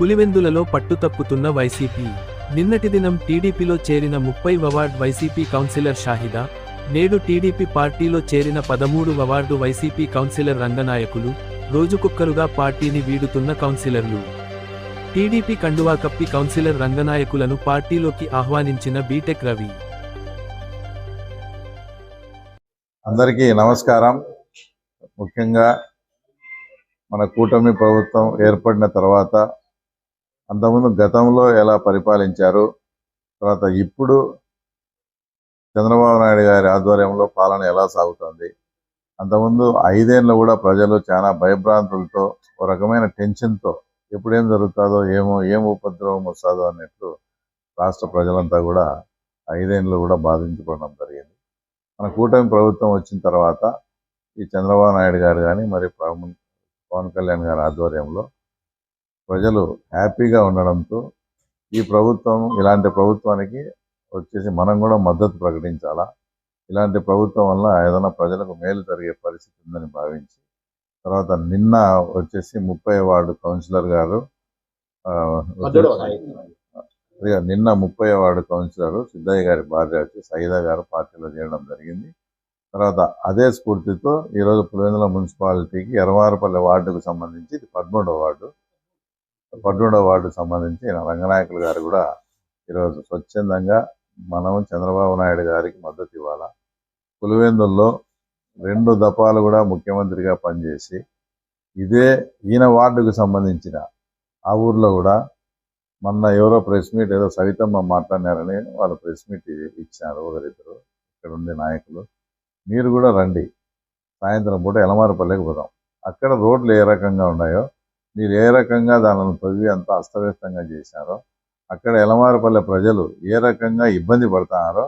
పులివెందులలో పట్టుతప్పుతున్న YCP. నిన్నటి దినం టీడీపీలో చేరిన ముప్పై అవార్డు వైసీపీ కౌన్సిలర్ షాహిదా నేడు టీడీపీ పార్టీలో చేరిన పదమూడు అవార్డు వైసీపీ కౌన్సిలర్ రంగనాయకులు రోజుకొక్కరుగా పార్టీని వీడుతున్న కౌన్సిలర్లు. టీడీపీ కండువా కప్పి కౌన్సిలర్ రంగనాయకులను పార్టీలోకి ఆహ్వానించిన బీటెక్ రవి. అందరికీ నమస్కారం. ముఖ్యంగా మన కూటమి ప్రభుత్వం ఏర్పడిన తర్వాత అంతకుముందు గతంలో ఎలా పరిపాలించారు? తర్వాత ఇప్పుడు చంద్రబాబు నాయుడు గారి ఆధ్వర్యంలో పాలన ఎలా సాగుతుంది? అంతకుముందు ఐదేళ్ళు కూడా ప్రజలు చాలా భయభ్రాంతులతో ఒక రకమైన టెన్షన్తో ఎప్పుడేం జరుగుతుందో ఏమో ఏం ఉపద్రవం వస్తుందో అన్నట్లు రాష్ట్ర ప్రజలంతా కూడా ఐదేళ్ళు కూడా బాధించుకోవడం జరిగింది. మన కూటమి ప్రభుత్వం వచ్చిన తర్వాత ఈ చంద్రబాబు నాయుడు గారు కానీ మరి పవన్ పవన్ కళ్యాణ్ గారి ఆధ్వర్యంలో ప్రజలు హ్యాపీగా ఉండడంతో ఈ ప్రభుత్వం ఇలాంటి ప్రభుత్వానికి వచ్చేసి మనం కూడా మద్దతు ప్రకటించాలా? ఇలాంటి ప్రభుత్వం వల్ల ఏదైనా ప్రజలకు మేలు జరిగే పరిస్థితి ఉందని భావించి తర్వాత నిన్న వచ్చేసి ముప్పై వార్డు కౌన్సిలర్ గారు నిన్న ముప్పై వార్డు కౌన్సిలర్ సిద్ధయ్య గారి భార్య వచ్చి సైదా గారు పార్టీలో చేరడం జరిగింది. తర్వాత అదే స్ఫూర్తితో ఈరోజు పులివెందుల మున్సిపాలిటీకి ఎర్రవారపల్లి వార్డుకు సంబంధించి ఇది పదమూడవ వార్డు. పదమూడవ వార్డు సంబంధించి రంగనాయకులు గారు కూడా ఈరోజు స్వచ్ఛందంగా మనం చంద్రబాబు నాయుడు గారికి మద్దతు ఇవ్వాలా. పులివెందుల్లో రెండు దఫాలు కూడా ముఖ్యమంత్రిగా పనిచేసి ఇదే ఈయన వార్డుకు సంబంధించిన ఆ ఊర్లో కూడా మొన్న ఎవరో ప్రెస్ మీట్ ఏదో సవితమ్మ మాట్లాడినారని వాళ్ళు ప్రెస్ మీట్ ఇచ్చినారు ఒకరిద్దరు. ఇక్కడ ఉండే నాయకులు. మీరు కూడా రండి. సాయంత్రం పూట ఎలమారపల్లెకి పోదాం. అక్కడ రోడ్లు ఏ రకంగా ఉన్నాయో మీరు ఏ రకంగా దానిని తవ్వి అంత అస్తవ్యస్తంగా చేశారో అక్కడ ఎలమారపల్లె ప్రజలు ఏ రకంగా ఇబ్బంది పడుతున్నారో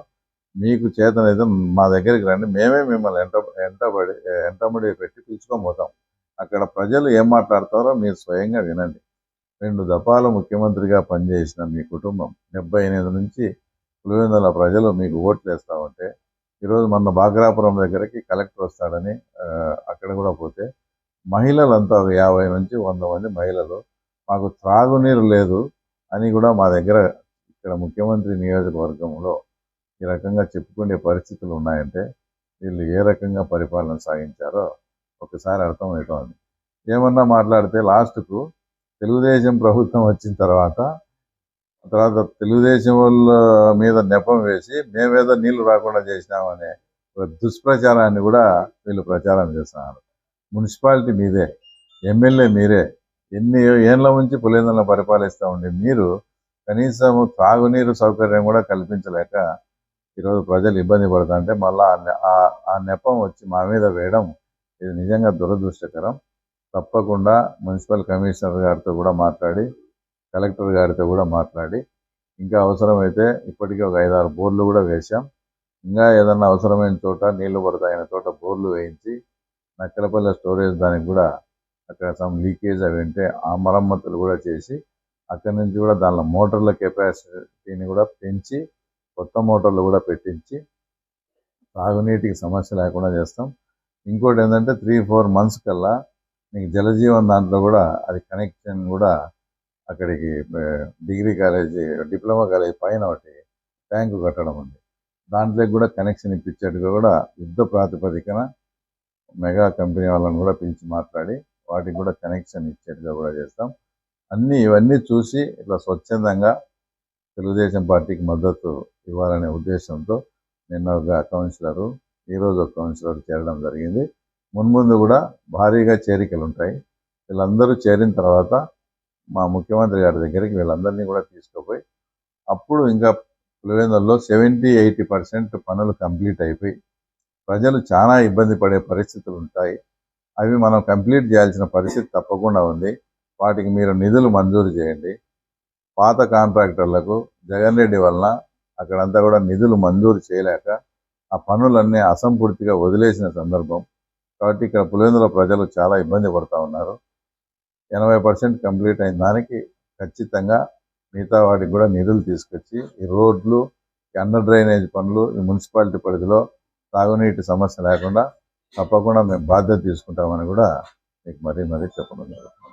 మీకు చేతనైతే మా దగ్గరికి రండి. మేమే మిమ్మల్ని ఎంట ఎంటబడి ఎంటబడి పెట్టి పిలుచుకొని పోతాం. అక్కడ ప్రజలు ఏం మాట్లాడతారో మీరు స్వయంగా వినండి. రెండు దఫాలు ముఖ్యమంత్రిగా పనిచేసిన మీ కుటుంబం డెబ్బై ఎనిమిది నుంచి పులివెందుల ప్రజలు మీకు ఓట్లు వేస్తూ ఉంటే ఈరోజు మొన్న బాగ్రాపురం దగ్గరికి కలెక్టర్ వస్తాడని అక్కడ కూడా పోతే మహిళలంతా ఒక యాభై నుంచి వంద మంది మహిళలు మాకు త్రాగునీరు లేదు అని కూడా మా దగ్గర ఇక్కడ ముఖ్యమంత్రి నియోజకవర్గంలో ఈ రకంగా చెప్పుకునే పరిస్థితులు ఉన్నాయంటే వీళ్ళు ఏ రకంగా పరిపాలన సాగించారో ఒకసారి అర్థమవుతోంది. ఏమన్నా మాట్లాడితే లాస్ట్కు తెలుగుదేశం ప్రభుత్వం వచ్చిన తర్వాత తర్వాత తెలుగుదేశం వాళ్ళ మీద నెపం వేసి మేమేదో నీళ్ళు రాకుండా చేసినామనే దుష్ప్రచారాన్ని కూడా వీళ్ళు ప్రచారం చేస్తున్నారు. మున్సిపాలిటీ మీదే ఎమ్మెల్యే మీరే ఎన్ని ఏళ్ళ నుంచి పులివెందులను పరిపాలిస్తూ ఉండి మీరు కనీసం తాగునీరు సౌకర్యం కూడా కల్పించలేక ఈరోజు ప్రజలు ఇబ్బంది పడుతుంటే మళ్ళీ ఆ నెపం వచ్చి మా మీద వేయడం ఇది నిజంగా దురదృష్టకరం. తప్పకుండా మున్సిపల్ కమిషనర్ గారితో కూడా మాట్లాడి కలెక్టర్ గారితో కూడా మాట్లాడి ఇంకా అవసరమైతే ఇప్పటికే ఒక ఐదారు బోర్లు కూడా వేశాం. ఇంకా ఏదన్నా అవసరమైన చోట నీళ్ళు పడతాయన్న చోట బోర్లు వేయించి నక్కలపల్లె స్టోరేజ్ దానికి కూడా అక్కడ సమ్ లీకేజ్ అవి ఉంటే ఆ మరమ్మతులు కూడా చేసి అక్కడి నుంచి కూడా దానిలో మోటార్ల కెపాసిటీని కూడా పెంచి కొత్త మోటార్లు కూడా పెట్టించి తాగునీటికి సమస్య లేకుండా చేస్తాం. ఇంకోటి ఏంటంటే త్రీ ఫోర్ మంత్స్ కల్లా నీకు జలజీవన్ దాంట్లో కూడా అది కనెక్షన్ కూడా అక్కడికి డిగ్రీ కాలేజీ డిప్లొమా కాలేజీ పైన ఒకటి ట్యాంకు కట్టడం ఉంది. దాంట్లోకి కూడా కనెక్షన్ ఇప్పించేట్టుగా కూడా యుద్ధ ప్రాతిపదికన మెగా కంపెనీ వాళ్ళని కూడా పిలిచి మాట్లాడి వాటికి కూడా కనెక్షన్ ఇచ్చేట్టుగా కూడా చేస్తాం. అన్నీ ఇవన్నీ చూసి ఇట్లా స్వచ్ఛందంగా తెలుగుదేశం పార్టీకి మద్దతు ఇవ్వాలనే ఉద్దేశంతో నిన్న ఒక కౌన్సిలరు ఈరోజు ఒక కౌన్సిలర్ చేరడం జరిగింది. మున్ముందు కూడా భారీగా చేరికలు ఉంటాయి. వీళ్ళందరూ చేరిన తర్వాత మా ముఖ్యమంత్రి గారి దగ్గరికి వీళ్ళందరినీ కూడా తీసుకుపోయి అప్పుడు ఇంకా పులివెందుల్లో సెవెంటీ ఎయిటీ పర్సెంట్ పనులు కంప్లీట్ అయిపోయి ప్రజలు చాలా ఇబ్బంది పడే పరిస్థితులు ఉంటాయి. అవి మనం కంప్లీట్ చేయాల్సిన పరిస్థితి తప్పకుండా ఉంది. వాటికి మీరు నిధులు మంజూరు చేయండి. పాత కాంట్రాక్టర్లకు జగన్ రెడ్డి వలన అక్కడంతా కూడా నిధులు మంజూరు చేయలేక ఆ పనులన్నీ అసంపూర్తిగా వదిలేసిన సందర్భం. కాబట్టి ఇక్కడ పులివెందుల ప్రజలు చాలా ఇబ్బంది పడుతూ ఉన్నారు. ఎనభై పర్సెంట్ కంప్లీట్ అయిన దానికి ఖచ్చితంగా మిగతా వాటికి కూడా నిధులు తీసుకొచ్చి ఈ రోడ్లు అండర్ డ్రైనేజ్ పనులు ఈ మున్సిపాలిటీ పరిధిలో తాగునీటి సమస్య లేకుండా తప్పకుండా మేము బాధ్యత తీసుకుంటామని కూడా మీకు మరీ మరీ చెప్పడం జరుగుతుంది.